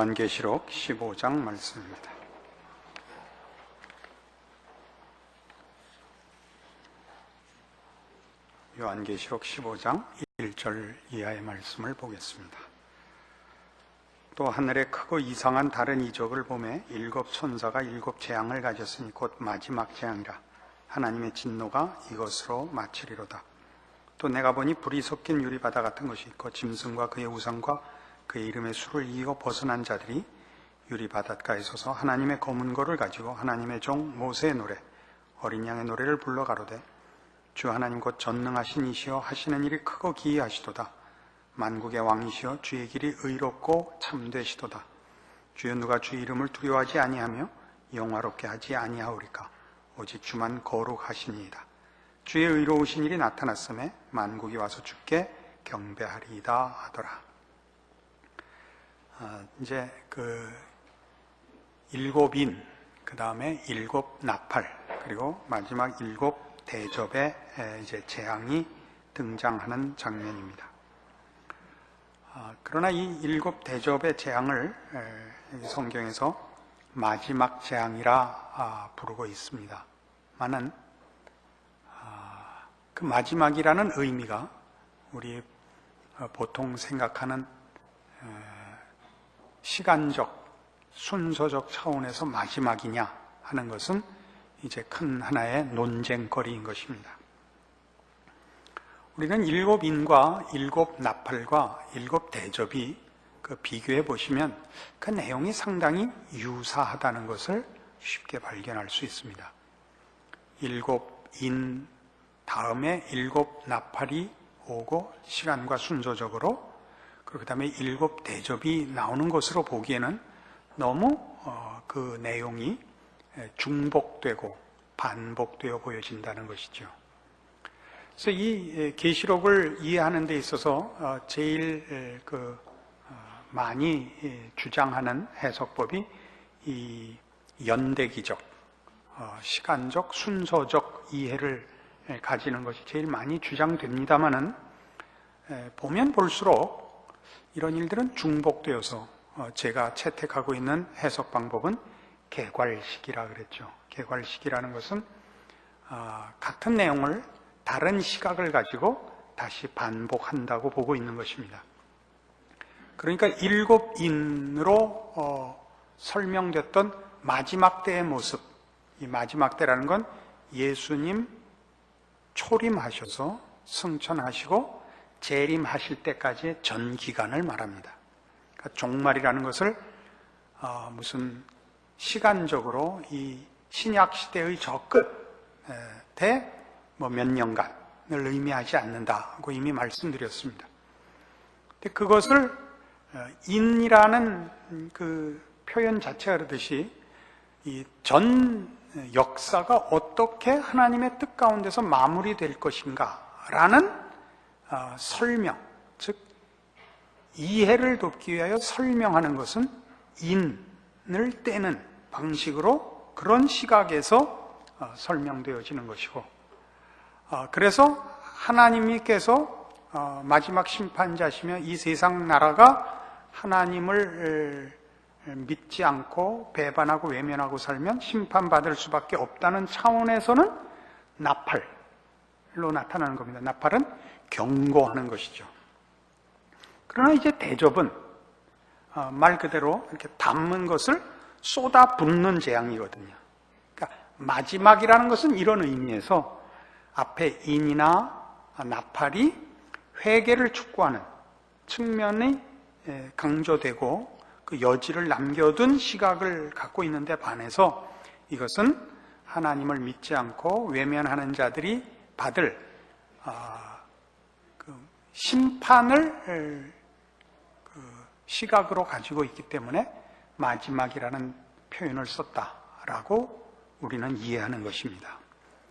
요한계시록 15장 말씀입니다. 요한계시록 15장 1절 이하의 말씀을 보겠습니다. 또 하늘에 크고 이상한 다른 이적을 보매 일곱 천사가 일곱 재앙을 가졌으니 곧 마지막 재앙이라 하나님의 진노가 이것으로 마치리로다. 또 내가 보니 불이 섞인 유리바다 같은 것이 있고 짐승과 그의 우상과 그의 이름의 수를 이기고 벗어난 자들이 유리 바닷가에 서서 하나님의 검은 거를 가지고 하나님의 종 모세의 노래 어린 양의 노래를 불러 가로되 주 하나님 곧 전능하신 이시여 하시는 일이 크고 기이하시도다. 만국의 왕이시여 주의 길이 의롭고 참되시도다. 주여 누가 주의 이름을 두려워하지 아니하며 영화롭게 하지 아니하오리까? 오직 주만 거룩하시니이다. 주의 의로우신 일이 나타났음에 만국이 와서 주께 경배하리이다 하더라. 아, 이제 그 일곱인 그 다음에 일곱 나팔 그리고 마지막 일곱 대접의 이제 재앙이 등장하는 장면입니다. 아, 그러나 이 일곱 대접의 재앙을 성경에서 마지막 재앙이라 아, 부르고 있습니다. 아, 그 마지막이라는 의미가 우리 어, 보통 생각하는 시간적, 순서적 차원에서 마지막이냐 하는 것은 이제 큰 하나의 논쟁거리인 것입니다. 우리는 일곱 인과 일곱 나팔과 일곱 대접이 그 비교해 보시면 그 내용이 상당히 유사하다는 것을 쉽게 발견할 수 있습니다. 일곱 인 다음에 일곱 나팔이 오고 시간과 순서적으로 그 다음에 일곱 대접이 나오는 것으로 보기에는 너무 어, 그 내용이 중복되고 반복되어 보여진다는 것이죠. 그래서 이 계시록을 이해하는 데 있어서 어, 제일 그 어, 많이 주장하는 해석법이 이 연대기적, 어, 시간적, 순서적 이해를 가지는 것이 제일 많이 주장됩니다만은 보면 볼수록 이런 일들은 중복되어서 제가 채택하고 있는 해석 방법은 개괄식이라 그랬죠. 개괄식이라는 것은 아, 같은 내용을 다른 시각을 가지고 다시 반복한다고 보고 있는 것입니다. 그러니까 일곱 인으로 어, 설명됐던 마지막 때의 모습, 이 마지막 때라는 건 예수님 초림하셔서 승천하시고 재림하실 때까지의 전 기간을 말합니다. 그러니까 종말이라는 것을 어, 무슨 시간적으로 이 신약 시대의 저 끝에 뭐몇 년간을 의미하지 않는다고 이미 말씀드렸습니다. 근데 그것을 어, 인이라는 그 표현 자체가 그러듯이 이 전 역사가 어떻게 하나님의 뜻 가운데서 마무리될 것인가라는 어, 설명, 즉 이해를 돕기 위하여 설명하는 것은 인을 떼는 방식으로 그런 시각에서 어, 설명되어지는 것이고 어, 그래서 하나님께서 어, 마지막 심판자시며 이 세상 나라가 하나님을 믿지 않고 배반하고 외면하고 살면 심판받을 수밖에 없다는 차원에서는 나팔로 나타나는 겁니다. 나팔은 경고하는 것이죠. 그러나 이제 대접은 말 그대로 이렇게 담는 것을 쏟아 붓는 재앙이거든요. 그러니까 마지막이라는 것은 이런 의미에서 앞에 인이나 나팔이 회개를 축구하는 측면이 강조되고 그 여지를 남겨둔 시각을 갖고 있는데 반해서 이것은 하나님을 믿지 않고 외면하는 자들이 받을 아, 그 심판을 그 시각으로 가지고 있기 때문에 마지막이라는 표현을 썼다라고 우리는 이해하는 것입니다.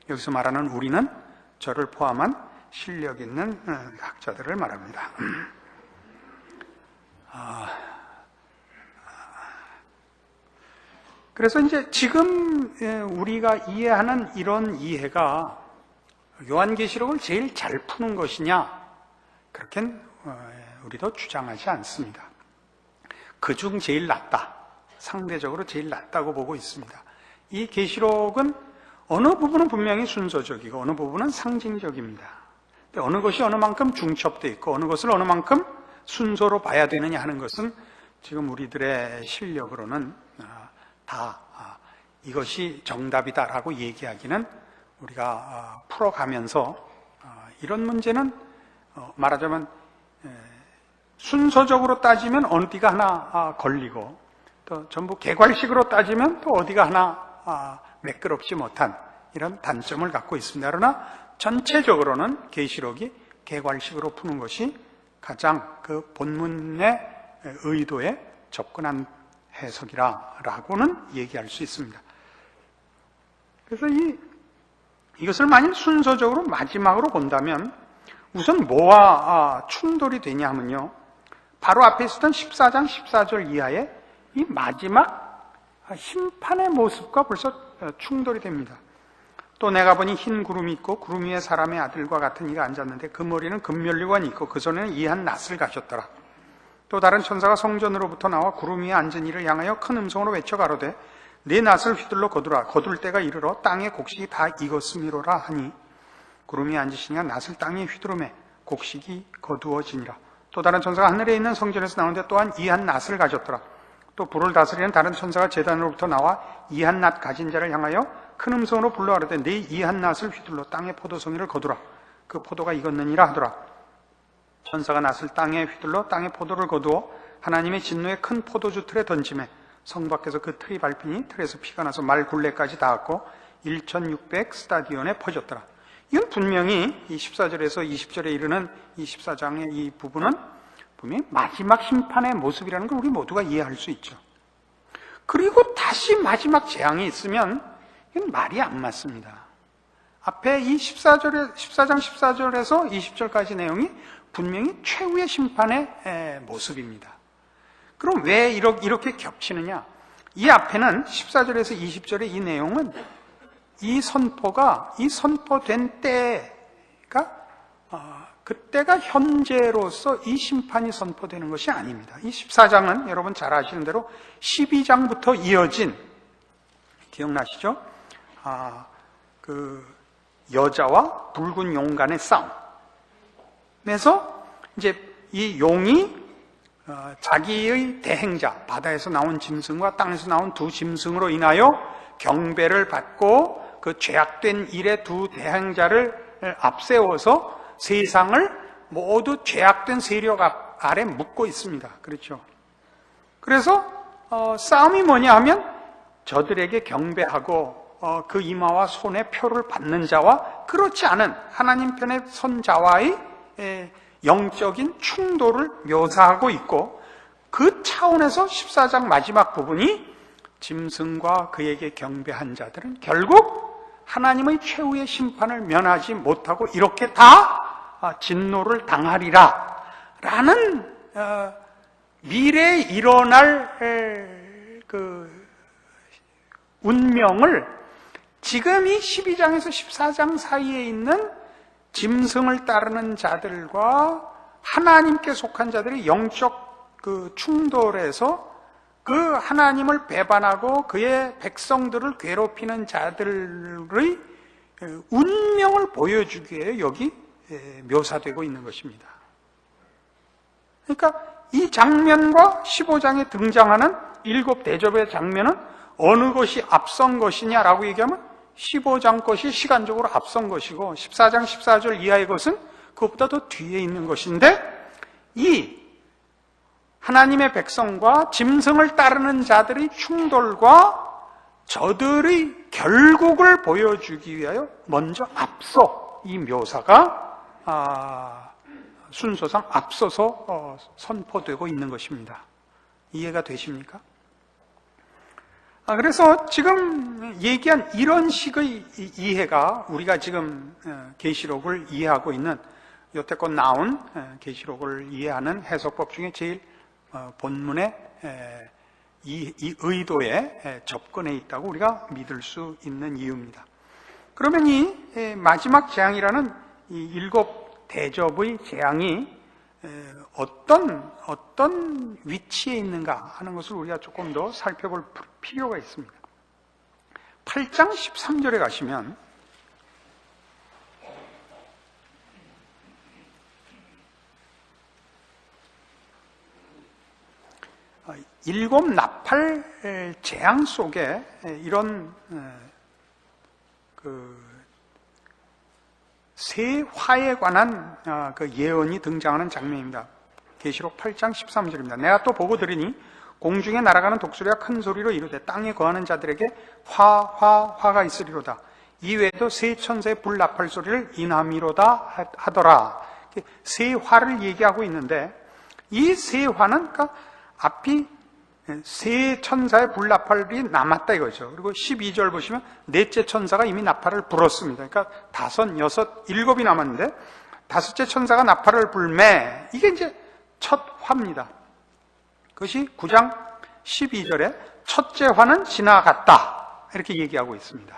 여기서 말하는 우리는 저를 포함한 실력 있는 어, 학자들을 말합니다. 아, 그래서 이제 지금 우리가 이해하는 이런 이해가 요한계시록을 제일 잘 푸는 것이냐? 그렇게 어, 우리도 주장하지 않습니다. 그중 제일 낫다. 상대적으로 제일 낫다고 보고 있습니다. 이 계시록은 어느 부분은 분명히 순서적이고 어느 부분은 상징적입니다. 어느 것이 어느 만큼 중첩되어 있고 어느 것을 어느 만큼 순서로 봐야 되느냐 하는 것은 지금 우리들의 실력으로는 아, 다 아, 이것이 정답이다라고 얘기하기는 우리가 아, 풀어가면서 아, 이런 문제는 어, 말하자면 에, 순서적으로 따지면 어디가 하나 아, 걸리고 또 전부 개괄식으로 따지면 또 어디가 하나 아, 매끄럽지 못한 이런 단점을 갖고 있습니다. 그러나 전체적으로는 계시록이 개괄식으로 푸는 것이 가장 그 본문의 의도에 접근한 해석이라고는 얘기할 수 있습니다. 그래서 이 이것을 만일 순서적으로 마지막으로 본다면 우선 뭐와 아, 충돌이 되냐 하면요. 바로 앞에 있었던 14장 14절 이하의 이 마지막 심판의 모습과 벌써 어, 충돌이 됩니다. 또 내가 보니 흰 구름이 있고 구름 위에 사람의 아들과 같은 이가 앉았는데 그 머리는 금면류관이 있고 그 손에는 이한 낫을 가졌더라. 또 다른 천사가 성전으로부터 나와 구름 위에 앉은 이를 향하여 큰 음성으로 외쳐 가로되 내 낫을 휘둘러 거두라 거둘 때가 이르러 땅의 곡식이 다 익었음이로라 하니 구름이 앉으시니가 낫을 땅에 휘두르매 곡식이 거두어지니라. 또 다른 천사가 하늘에 있는 성전에서 나오는데 또한 이한 낫을 가졌더라. 또 불을 다스리는 다른 천사가 제단으로부터 나와 이한 낫 가진 자를 향하여 큰 음성으로 불러 가로되 네 이한 낫을 휘둘러 땅의 포도송이를 거두라. 그 포도가 익었느니라 하더라. 천사가 낫을 땅에 휘둘러 땅의 포도를 거두어 하나님의 진노의 큰 포도주 틀에 던짐에 성 밖에서 그 틀이 밟히니 틀에서 피가 나서 말 굴레까지 닿았고 1600 스타디온에 퍼졌더라. 이건 분명히 이 14절에서 20절에 이르는 이 14장의 이 부분은 분명히 마지막 심판의 모습이라는 걸 우리 모두가 이해할 수 있죠. 그리고 다시 마지막 재앙이 있으면 이건 말이 안 맞습니다. 앞에 이 14절에, 14장 14절에서 20절까지 내용이 분명히 최후의 심판의 모습입니다. 그럼 왜 이렇게 겹치느냐? 이 앞에는 14절에서 20절의 이 내용은 이 선포가 이 선포된 때가 어, 그때가 현재로서 이 심판이 선포되는 것이 아닙니다. 이 14장은 여러분 잘 아시는 대로 12장부터 이어진 기억나시죠? 아, 그 여자와 붉은 용 간의 싸움. 그래서 이제 이 용이 어, 자기의 대행자 바다에서 나온 짐승과 땅에서 나온 두 짐승으로 인하여 경배를 받고 그 죄악된 일의 두 대행자를 앞세워서 세상을 모두 죄악된 세력 아래 묶고 있습니다. 그렇죠? 그래서 어, 싸움이 뭐냐 하면 저들에게 경배하고 어, 그 이마와 손에 표를 받는 자와 그렇지 않은 하나님 편에 선 자와의 에, 영적인 충돌을 묘사하고 있고 그 차원에서 14장 마지막 부분이 짐승과 그에게 경배한 자들은 결국 하나님의 최후의 심판을 면하지 못하고 이렇게 다 아, 진노를 당하리라. 라는 어, 미래에 일어날 그 운명을 지금 이 12장에서 14장 사이에 있는 짐승을 따르는 자들과 하나님께 속한 자들의 영적 그 충돌에서 그 하나님을 배반하고 그의 백성들을 괴롭히는 자들의 운명을 보여주기 위해 여기 묘사되고 있는 것입니다. 그러니까 이 장면과 15장에 등장하는 일곱 대접의 장면은 어느 것이 앞선 것이냐라고 얘기하면 15장 것이 시간적으로 앞선 것이고 14장 14절 이하의 것은 그것보다 더 뒤에 있는 것인데 이 하나님의 백성과 짐승을 따르는 자들의 충돌과 저들의 결국을 보여주기 위하여 먼저 앞서 이 묘사가 아, 순서상 앞서서 어, 선포되고 있는 것입니다. 이해가 되십니까? 아, 그래서 지금 얘기한 이런 식의 이해가 우리가 지금 어, 계시록을 이해하고 있는 여태껏 나온 어, 계시록을 이해하는 해석법 중에 제일 어, 본문의 이, 이 의도에 접근해 있다고 우리가 믿을 수 있는 이유입니다. 그러면 이 마지막 재앙이라는 이 일곱 대접의 재앙이 에, 어떤 어떤 위치에 있는가 하는 것을 우리가 조금 더 살펴볼 필요가 있습니다. 8장 13절에 가시면 일곱 나팔 재앙 속에 이런 그새 화에 관한 어, 그 예언이 등장하는 장면입니다. 계시록 8장 13절입니다. 내가 또 보고 들으니 공중에 날아가는 독수리가 큰 소리로 이르되 땅에 거하는 자들에게 화, 화, 화가 있으리로다. 이외에도 세 천사의 불나팔 소리를 인함이로다 하더라. 세 화를 얘기하고 있는데 이 세 화는 그러니까 앞이 세 천사의 불나팔이 남았다 이거죠. 그리고 12절 보시면 넷째 천사가 이미 나팔을 불었습니다. 그러니까 다섯, 여섯, 일곱이 남았는데 다섯째 천사가 나팔을 불매 이게 이제 첫 화입니다. 그것이 9장 12절에 첫째 화는 지나갔다 이렇게 얘기하고 있습니다.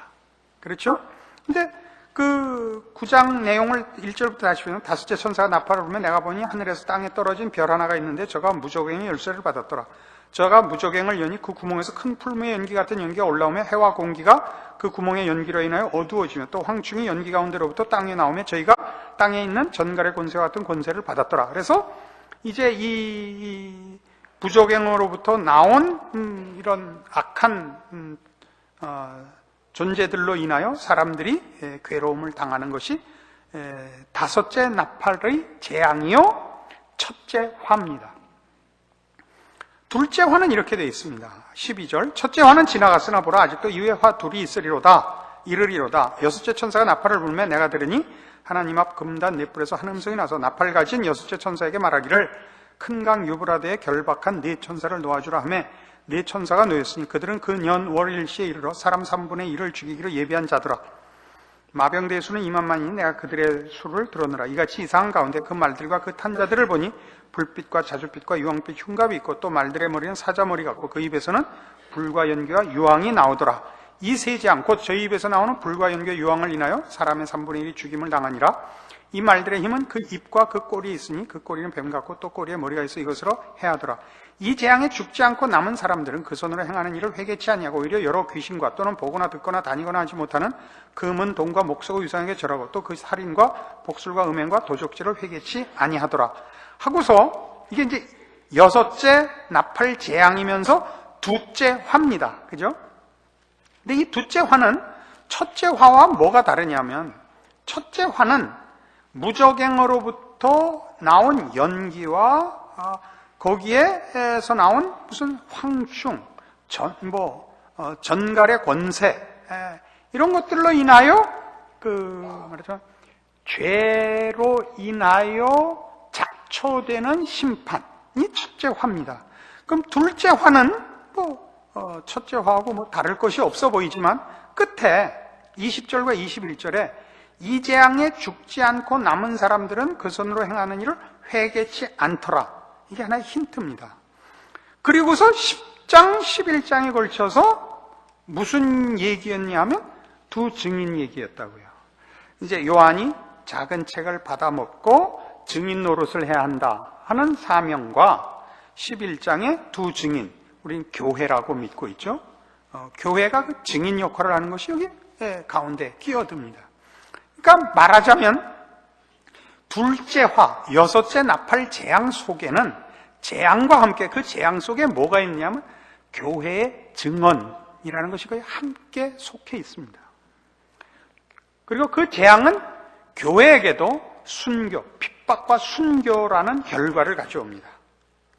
그렇죠? 근데 그 9장 내용을 1절부터 다시 보면 다섯째 천사가 나팔을 불면 내가 보니 하늘에서 땅에 떨어진 별 하나가 있는데 저가 무적행의 열쇠를 받았더라. 저가 무적행을 여니 그 구멍에서 큰 풀무의 연기 같은 연기가 올라오며 해와 공기가 그 구멍의 연기로 인하여 어두워지며 또 황충이 연기 가운데로부터 땅에 나오며 저희가 땅에 있는 전갈의 권세 같은 권세를 받았더라. 그래서 이제 이 부적행으로부터 나온 음, 이런 악한 음, 어, 존재들로 인하여 사람들이 에, 괴로움을 당하는 것이 에, 다섯째 나팔의 재앙이요 첫째 화입니다. 둘째 화는 이렇게 되어 있습니다. 12절 첫째 화는 지나갔으나 보라 아직도 이외 화 둘이 있으리로다 이르리로다 여섯째 천사가 나팔을 불매 내가 들으니 하나님 앞 금단 넷불에서 한 음성이 나서 나팔 가진 여섯째 천사에게 말하기를 큰 강 유브라데에 결박한 네 천사를 놓아주라 하매 네 천사가 놓였으니 그들은 그 년 월일시에 이르러 사람 3분의 1을 죽이기로 예비한 자더라. 마병대의 수는 2만만이니 내가 그들의 수를 들었느라 이같이 이상한 가운데 그 말들과 그 탄자들을 보니 불빛과 자주빛과 유황빛 흉갑이 있고 또 말들의 머리는 사자머리 같고 그 입에서는 불과 연기와 유황이 나오더라. 이세 재앙 곧 저희 입에서 나오는 불과 연기와 유황을 인하여 사람의 3분의 1이 죽임을 당하니라. 이 말들의 힘은 그 입과 그 꼬리 있으니 그 꼬리는 뱀 같고 또 꼬리에 머리가 있어 이것으로 해하더라. 이 재앙에 죽지 않고 남은 사람들은 그 손으로 행하는 일을 회개치 아니하고 오히려 여러 귀신과 또는 보거나 듣거나 다니거나 하지 못하는 금은 돈과 목석의 유상에게 절하고 또 그 살인과 복술과 음행과 도적질을 회개치 아니하더라. 하고서 이게 이제 여섯째 나팔 재앙이면서 두째 화입니다. 그죠? 근데 이 두째 화는 첫째 화와 뭐가 다르냐면 첫째 화는 무적행으로부터 나온 연기와 아, 거기에서 나온 무슨 황충, 전, 뭐 어, 전갈의 권세 에, 이런 것들로 인하여 그 말하죠 죄로 인하여 작초되는 심판이 첫째 화입니다. 그럼 둘째 화는 뭐 어, 첫째 화하고 뭐 다를 것이 없어 보이지만 끝에 20절과 21절에 이 재앙에 죽지 않고 남은 사람들은 그 손으로 행하는 일을 회개치 않더라. 이게 하나의 힌트입니다. 그리고서 10장, 11장에 걸쳐서 무슨 얘기였냐면 두 증인 얘기였다고요. 이제 요한이 작은 책을 받아먹고 증인 노릇을 해야 한다 하는 사명과 11장의 두 증인, 우리는 교회라고 믿고 있죠. 어, 교회가 그 증인 역할을 하는 것이 여기 예, 가운데 끼어듭니다. 그러니까 말하자면 둘째화, 여섯째 나팔 재앙 속에는 재앙과 함께 그 재앙 속에 뭐가 있냐면 교회의 증언이라는 것이 거의 함께 속해 있습니다. 그리고 그 재앙은 교회에게도 순교, 핍박과 순교라는 결과를 가져옵니다.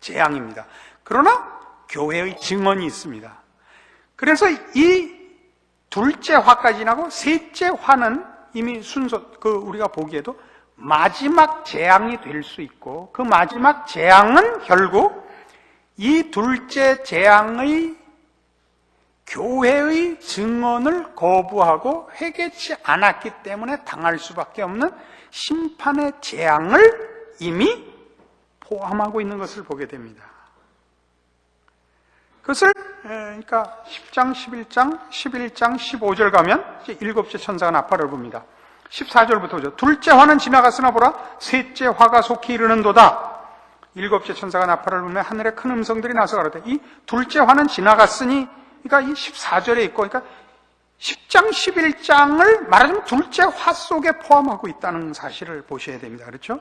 재앙입니다. 그러나 교회의 증언이 있습니다. 그래서 이 둘째 화까지 지나고 셋째 화는 이미 순서 그 우리가 보기에도 마지막 재앙이 될 수 있고 그 마지막 재앙은 결국 이 둘째 재앙의 교회의 증언을 거부하고 회개치 않았기 때문에 당할 수밖에 없는 심판의 재앙을 이미 포함하고 있는 것을 보게 됩니다. 그것을 그러니까 10장, 11장, 11장, 15절 가면 이제 일곱째 천사가 나팔을 봅니다. 14절부터 보죠. 둘째 화는 지나갔으나 보라 셋째 화가 속히 이르는도다. 일곱째 천사가 나팔을 불며 하늘에 큰 음성들이 나서 가로되 이 둘째 화는 지나갔으니 그러니까 이 14절에 있고 그러니까 10장 11장을 말하자면 둘째 화 속에 포함하고 있다는 사실을 보셔야 됩니다. 그렇죠?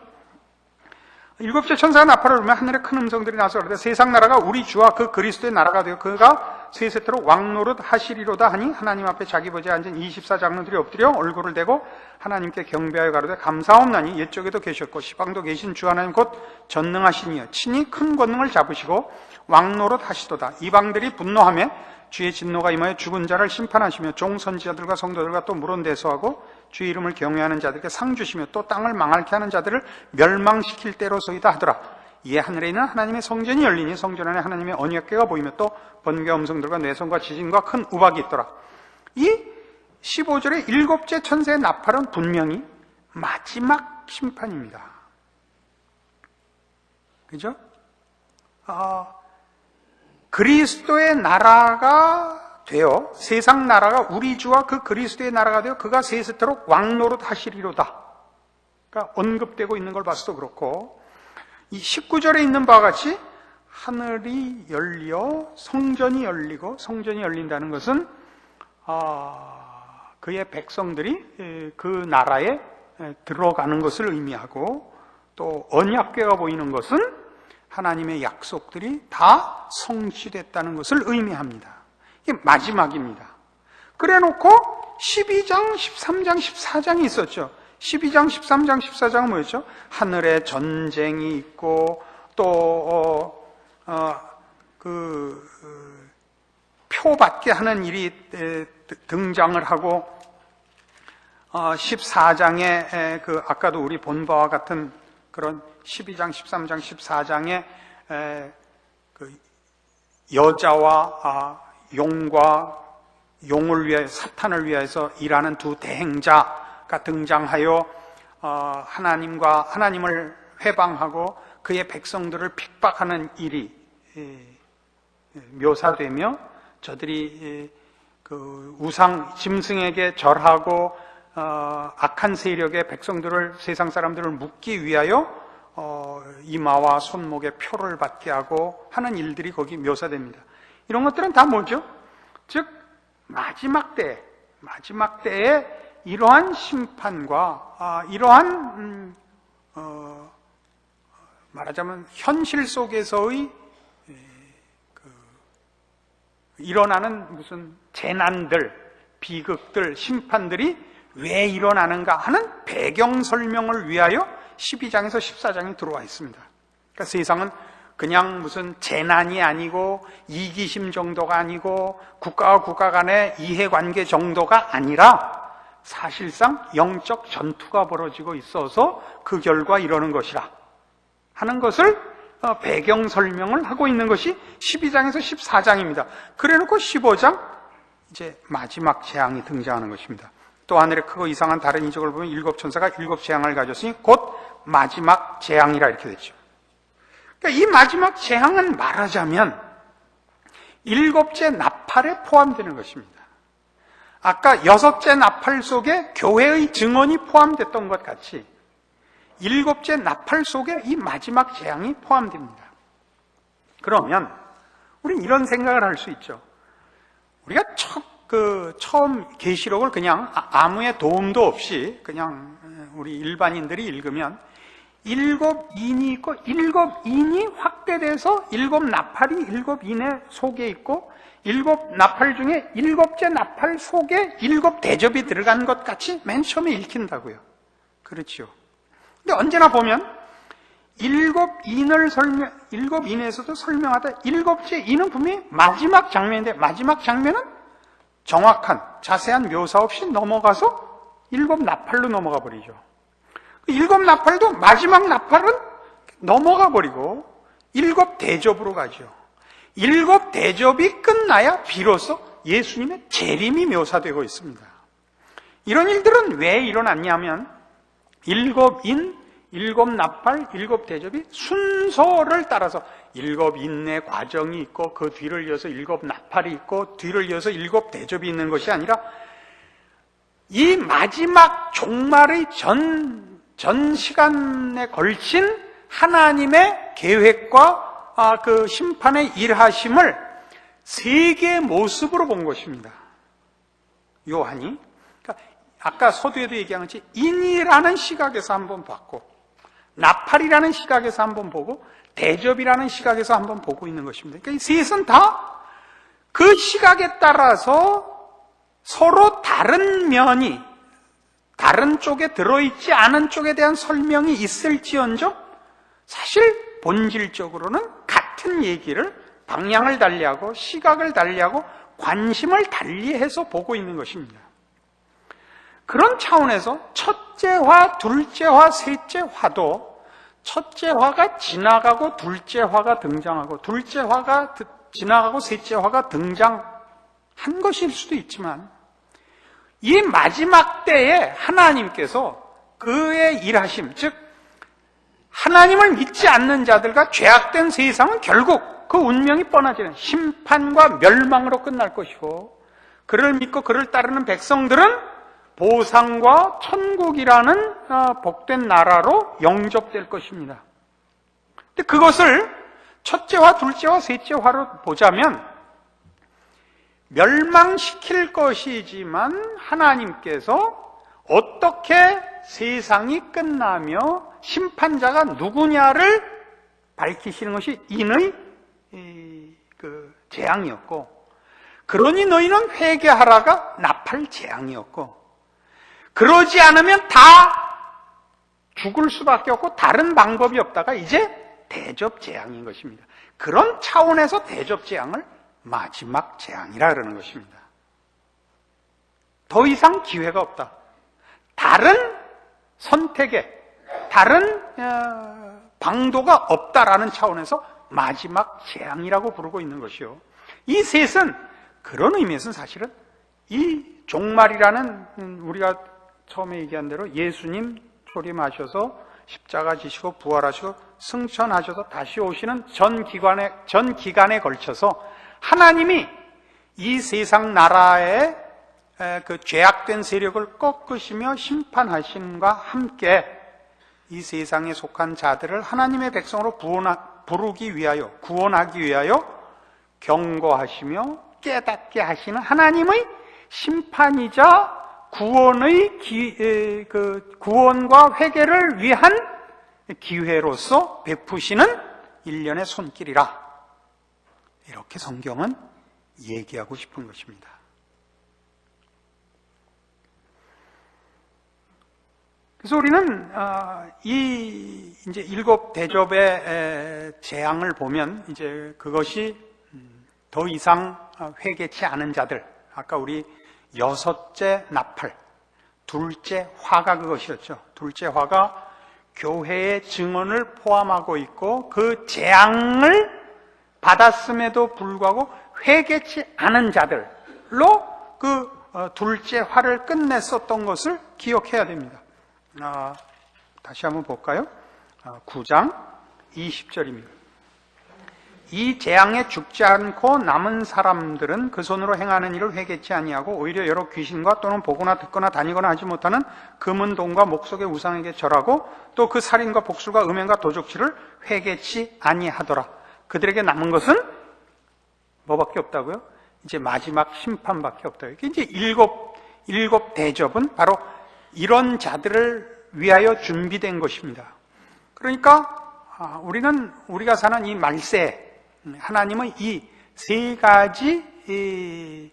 일곱째 천사가 나팔을 불며 하늘에 큰 음성들이 나서 그러되 세상 나라가 우리 주와 그 그리스도의 나라가 되어 그가 세세토록 왕노릇 하시리로다 하니 하나님 앞에 자기 보좌에 앉은 24장로들이 엎드려 얼굴을 대고 하나님께 경배하여 가로되 감사옵나니 옛적에도 계셨고 시방도 계신 주 하나님 곧 전능하시니여 친히 큰 권능을 잡으시고 왕노릇 하시도다. 이방들이 분노하며 주의 진노가 임하여 죽은 자를 심판하시며 종 선지자들과 성도들과 또 물은 대소하고 주의 이름을 경외하는 자들에게 상 주시며 또 땅을 망할케 하는 자들을 멸망시킬 때로소이다 하더라. 이에 하늘에 있는 하나님의 성전이 열리니 성전 안에 하나님의 언약궤가 보이며 또 번개 음성들과 뇌성과 지진과 큰 우박이 있더라. 이 15절의 일곱째 천세의 나팔은 분명히 마지막 심판입니다. 그죠? 아, 그리스도의 나라가 되어 세상 나라가 우리 주와 그 그리스도의 나라가 되어 그가 세세토록 왕노릇 하시리로다. 그러니까 언급되고 있는 걸 봐서도 그렇고 이 19절에 있는 바와 같이 하늘이 열려 성전이 열리고 성전이 열린다는 것은 아, 그의 백성들이 에, 그 나라에 에, 들어가는 것을 의미하고 또 언약궤가 보이는 것은 하나님의 약속들이 다 성취됐다는 것을 의미합니다. 이게 마지막입니다. 그래 놓고 12장, 13장, 14장이 있었죠. 12장, 13장, 14장은 뭐였죠? 하늘에 전쟁이 있고 또 어, 어, 그, 그 표받게 하는 일이 에, 등장을 하고 어, 14장에 그 아까도 우리 본 바와 같은 그런 12장, 13장, 14장에 그 여자와 아, 용과 용을 위해 사탄을 위해서 일하는 두 대행자가 등장하여 어, 하나님과 하나님을 회방하고 그의 백성들을 핍박하는 일이 묘사되며 저들이 그 우상 짐승에게 절하고 어, 악한 세력의 백성들을 세상 사람들을 묶기 위하여 어, 이마와 손목에 표를 받게 하고 하는 일들이 거기 묘사됩니다. 이런 것들은 다 뭐죠? 즉 마지막 때, 마지막 때에 이러한 심판과 아, 이러한 음, 어, 말하자면 현실 속에서의 그, 일어나는 무슨 재난들, 비극들, 심판들이 왜 일어나는가 하는 배경 설명을 위하여 12장에서 14장이 들어와 있습니다. 그러니까 세상은 그냥 무슨 재난이 아니고 이기심 정도가 아니고 국가와 국가 간의 이해관계 정도가 아니라 사실상 영적 전투가 벌어지고 있어서 그 결과 이러는 것이라 하는 것을 어, 배경 설명을 하고 있는 것이 12장에서 14장입니다. 그래 놓고 15장 이제 마지막 재앙이 등장하는 것입니다. 또 하늘에 크고 이상한 다른 이적을 보면 일곱 천사가 일곱 재앙을 가졌으니 곧 마지막 재앙이라 이렇게 됐죠. 그러니까 이 마지막 재앙은 말하자면 일곱째 나팔에 포함되는 것입니다. 아까 여섯째 나팔 속에 교회의 증언이 포함됐던 것 같이 일곱째 나팔 속에 이 마지막 재앙이 포함됩니다. 그러면 우리는 이런 생각을 할 수 있죠. 우리가 첫, 그, 처음 계시록을 그냥 아무의 도움도 없이 그냥 우리 일반인들이 읽으면 일곱 인이 있고 일곱 인이 확대돼서 일곱 나팔이 일곱 인의 속에 있고 일곱 나팔 중에 일곱째 나팔 속에 일곱 대접이 들어간 것 같이 맨 처음에 읽힌다고요. 그렇죠. 근데 언제나 보면 일곱 인을 설명, 일곱 인에서도 설명하다 일곱째 인은 분명히 마지막 장면인데 마지막 장면은 정확한 자세한 묘사 없이 넘어가서 일곱 나팔로 넘어가 버리죠. 일곱 나팔도 마지막 나팔은 넘어가 버리고 일곱 대접으로 가죠. 일곱 대접이 끝나야 비로소 예수님의 재림이 묘사되고 있습니다. 이런 일들은 왜 일어났냐면 일곱 인, 일곱 나팔, 일곱 대접이 순서를 따라서 일곱 인내 과정이 있고 그 뒤를 이어서 일곱 나팔이 있고 뒤를 이어서 일곱 대접이 있는 것이 아니라 이 마지막 종말의 전, 전 시간에 걸친 하나님의 계획과 아, 그 심판의 일하심을 세 개의 모습으로 본 것입니다. 요한이 그러니까 아까 서두에도 얘기한 것이 인이라는 시각에서 한번 봤고 나팔이라는 시각에서 한번 보고 대접이라는 시각에서 한번 보고 있는 것입니다. 그러니까 이 셋은 다 그 시각에 따라서 서로 다른 면이 다른 쪽에 들어있지 않은 쪽에 대한 설명이 있을지언정 사실 본질적으로는 같은 얘기를 방향을 달리하고 시각을 달리하고 관심을 달리해서 보고 있는 것입니다. 그런 차원에서 첫째 화, 둘째 화, 셋째 화도 첫째 화가 지나가고 둘째 화가 등장하고 둘째 화가 드- 지나가고 셋째 화가 등장한 것일 수도 있지만 이 마지막 때에 하나님께서 그의 일하심, 즉 하나님을 믿지 않는 자들과 죄악된 세상은 결국 그 운명이 뻔하지는 심판과 멸망으로 끝날 것이고 그를 믿고 그를 따르는 백성들은 보상과 천국이라는 어, 복된 나라로 영접될 것입니다. 근데 그것을 첫째화, 둘째화, 셋째화로 보자면 멸망시킬 것이지만 하나님께서 어떻게 세상이 끝나며 심판자가 누구냐를 밝히시는 것이 인의 이, 그 재앙이었고 그러니 너희는 회개하라가 나팔 재앙이었고 그러지 않으면 다 죽을 수밖에 없고 다른 방법이 없다가 이제 대접 재앙인 것입니다. 그런 차원에서 대접 재앙을 마지막 재앙이라 그러는 것입니다. 더 이상 기회가 없다. 다른 선택에 다른 어, 방도가 없다라는 차원에서 마지막 재앙이라고 부르고 있는 것이요. 이 셋은 그런 의미에서는 사실은 이 종말이라는 음, 우리가 처음에 얘기한 대로 예수님 초림하셔서 십자가 지시고 부활하시고 승천하셔서 다시 오시는 전 기간에 전 기간에 걸쳐서 하나님이 이 세상 나라의 에, 그 죄악된 세력을 꺾으시며 심판하심과 함께 이 세상에 속한 자들을 하나님의 백성으로 부르기 위하여 구원하기 위하여 경고하시며 깨닫게 하시는 하나님의 심판이자 구원의 기, 에, 그 구원과 회개를 위한 기회로서 베푸시는 일련의 손길이라 이렇게 성경은 얘기하고 싶은 것입니다. 그래서 우리는 아, 이 이제 일곱 대접의 에, 재앙을 보면 이제 그것이 음, 더 이상 아, 회개치 않은 자들 아까 우리 여섯째 나팔 둘째 화가 그것이었죠. 둘째 화가 교회의 증언을 포함하고 있고 그 재앙을 받았음에도 불구하고 회개치 않은 자들로 그 어, 둘째 화를 끝냈었던 것을 기억해야 됩니다. 아, 다시 한번 볼까요? 아, 9장 20절입니다. 이 재앙에 죽지 않고 남은 사람들은 그 손으로 행하는 일을 회개치 아니하고 오히려 여러 귀신과 또는 보거나 듣거나 다니거나 하지 못하는 금은 돈과 목속의 우상에게 절하고 또 그 살인과 복술과 음행과 도적질을 회개치 아니하더라. 그들에게 남은 것은 뭐밖에 없다고요? 이제 마지막 심판밖에 없다고요. 이제 일곱 일곱 대접은 바로 이런 자들을 위하여 준비된 것입니다. 그러니까 아, 우리는 우리가 사는 이 말세 하나님은 이 세 가지 이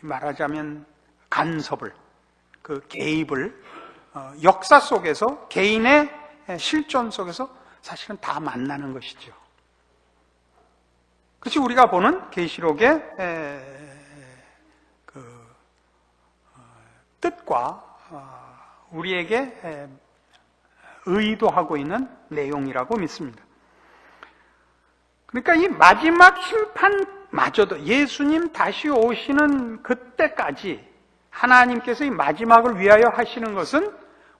말하자면 간섭을 그 개입을 어, 역사 속에서 개인의 실존 속에서 사실은 다 만나는 것이죠. 그것이 우리가 보는 계시록의 에, 그 어, 뜻과 어, 우리에게 에, 의도하고 있는 내용이라고 믿습니다. 그러니까 이 마지막 심판마저도 예수님 다시 오시는 그때까지 하나님께서 이 마지막을 위하여 하시는 것은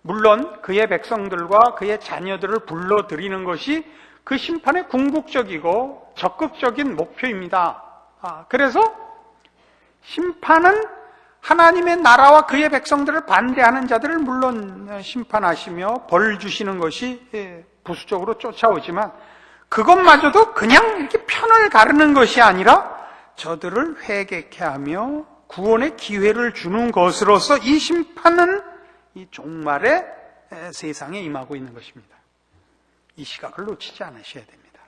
물론 그의 백성들과 그의 자녀들을 불러들이는 것이 그 심판의 궁극적이고 적극적인 목표입니다. 아, 그래서 심판은 하나님의 나라와 그의 백성들을 반대하는 자들을 물론 심판하시며 벌 주시는 것이 예, 부수적으로 쫓아오지만 그것마저도 그냥 이렇게 편을 가르는 것이 아니라 저들을 회개케 하며 구원의 기회를 주는 것으로서 이 심판은 이 종말의 세상에 임하고 있는 것입니다. 이 시각을 놓치지 않으셔야 됩니다.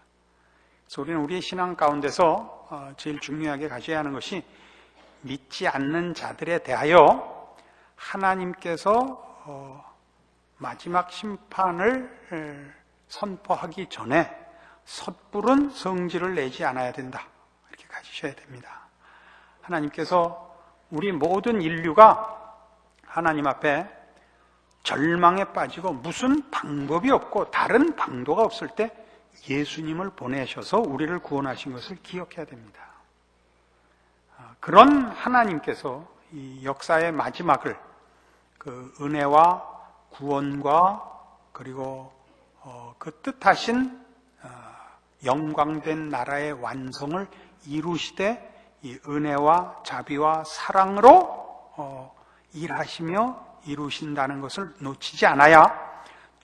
그래서 우리는 우리의 신앙 가운데서 어, 제일 중요하게 가져야 하는 것이 믿지 않는 자들에 대하여 하나님께서 어, 마지막 심판을 선포하기 전에 섣부른 성질을 내지 않아야 된다. 이렇게 가지셔야 됩니다. 하나님께서 우리 모든 인류가 하나님 앞에 절망에 빠지고 무슨 방법이 없고 다른 방도가 없을 때 예수님을 보내셔서 우리를 구원하신 것을 기억해야 됩니다. 아, 그런 하나님께서 이 역사의 마지막을 그 은혜와 구원과 그리고 어, 그 뜻하신 어, 영광된 나라의 완성을 이루시되 이 은혜와 자비와 사랑으로 어, 일하시며 이루신다는 것을 놓치지 않아야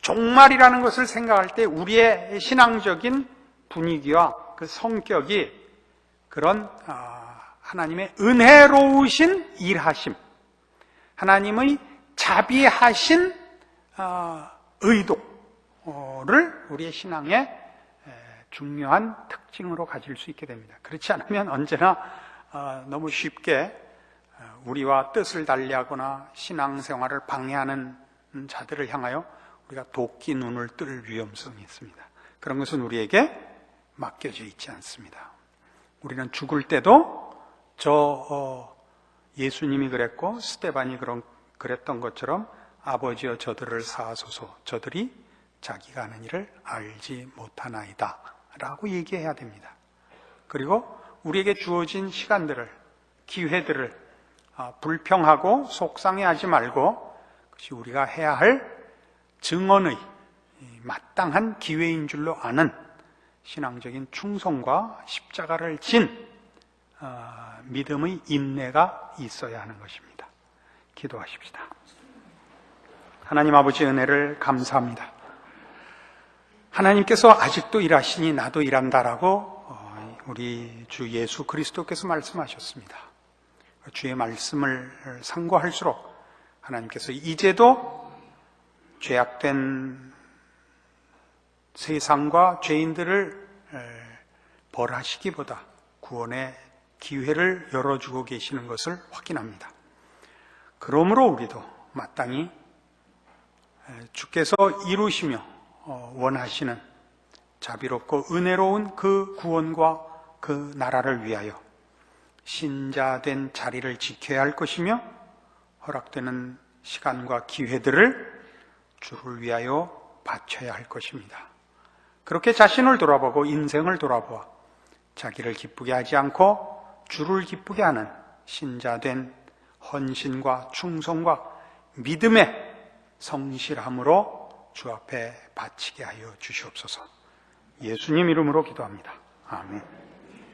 종말이라는 것을 생각할 때 우리의 신앙적인 분위기와 그 성격이 그런 아, 하나님의 은혜로우신 일하심, 하나님의 자비하신 아, 의도를 우리의 신앙의 중요한 특징으로 가질 수 있게 됩니다. 그렇지 않으면 언제나 아, 너무 쉽게 우리와 뜻을 달리하거나 신앙생활을 방해하는 자들을 향하여 우리가 도끼 눈을 뜰 위험성이 있습니다. 그런 것은 우리에게 맡겨져 있지 않습니다. 우리는 죽을 때도 저 어, 예수님이 그랬고 스테반이 그런 그랬던 것처럼 아버지여 저들을 사하소서 저들이 자기가 하는 일을 알지 못하나이다 라고 얘기해야 됩니다. 그리고 우리에게 주어진 시간들을 기회들을 아, 불평하고 속상해하지 말고 그것이 우리가 해야 할 증언의 마땅한 기회인 줄로 아는 신앙적인 충성과 십자가를 진 아, 믿음의 인내가 있어야 하는 것입니다. 기도하십시다. 하나님 아버지 은혜를 감사합니다. 하나님께서 아직도 일하시니 나도 일한다라고 어, 우리 주 예수 그리스도께서 말씀하셨습니다. 주의 말씀을 상고할수록 하나님께서 이제도 죄악된 세상과 죄인들을 벌하시기보다 구원의 기회를 열어주고 계시는 것을 확인합니다. 그러므로 우리도 마땅히 주께서 이루시며 어, 원하시는 자비롭고 은혜로운 그 구원과 그 나라를 위하여 신자된 자리를 지켜야 할 것이며 허락되는 시간과 기회들을 주를 위하여 바쳐야 할 것입니다. 그렇게 자신을 돌아보고 인생을 돌아보아 자기를 기쁘게 하지 않고 주를 기쁘게 하는 신자된 헌신과 충성과 믿음의 성실함으로 주 앞에 바치게 하여 주시옵소서. 예수님 이름으로 기도합니다. 아멘.